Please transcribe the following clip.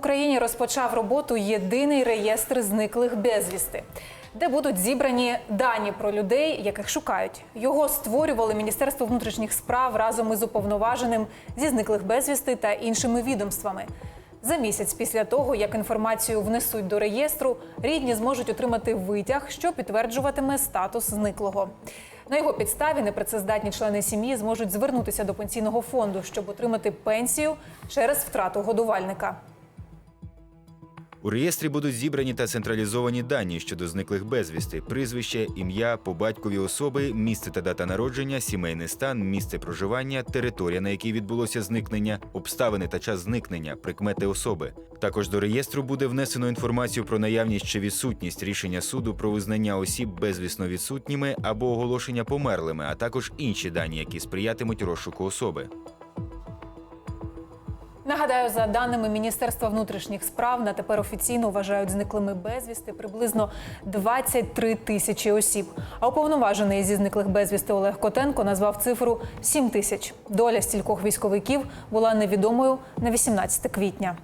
Україні розпочав роботу єдиний реєстр зниклих безвісти, де будуть зібрані дані про людей, яких шукають. Його створювали Міністерство внутрішніх справ разом із уповноваженим зі зниклих безвісти та іншими відомствами. За місяць після того, як інформацію внесуть до реєстру, рідні зможуть отримати витяг, що підтверджуватиме статус зниклого. На його підставі непрацездатні члени сім'ї зможуть звернутися до пенсійного фонду, щоб отримати пенсію через втрату годувальника. У реєстрі будуть зібрані та централізовані дані щодо зниклих безвісти: прізвище, ім'я, по батькові особи, місце та дата народження, сімейний стан, місце проживання, територія, на якій відбулося зникнення, обставини та час зникнення, прикмети особи. Також до реєстру буде внесено інформацію про наявність чи відсутність рішення суду про визнання осіб безвісно відсутніми або оголошення померлими, а також інші дані, які сприятимуть розшуку особи. Нагадаю, за даними Міністерства внутрішніх справ, на тепер офіційно вважають зниклими безвісти приблизно 23 тисячі осіб. А уповноважений зі зниклих безвісти Олег Котенко назвав цифру 7 тисяч. Доля стількох військовиків була невідомою на 18 квітня.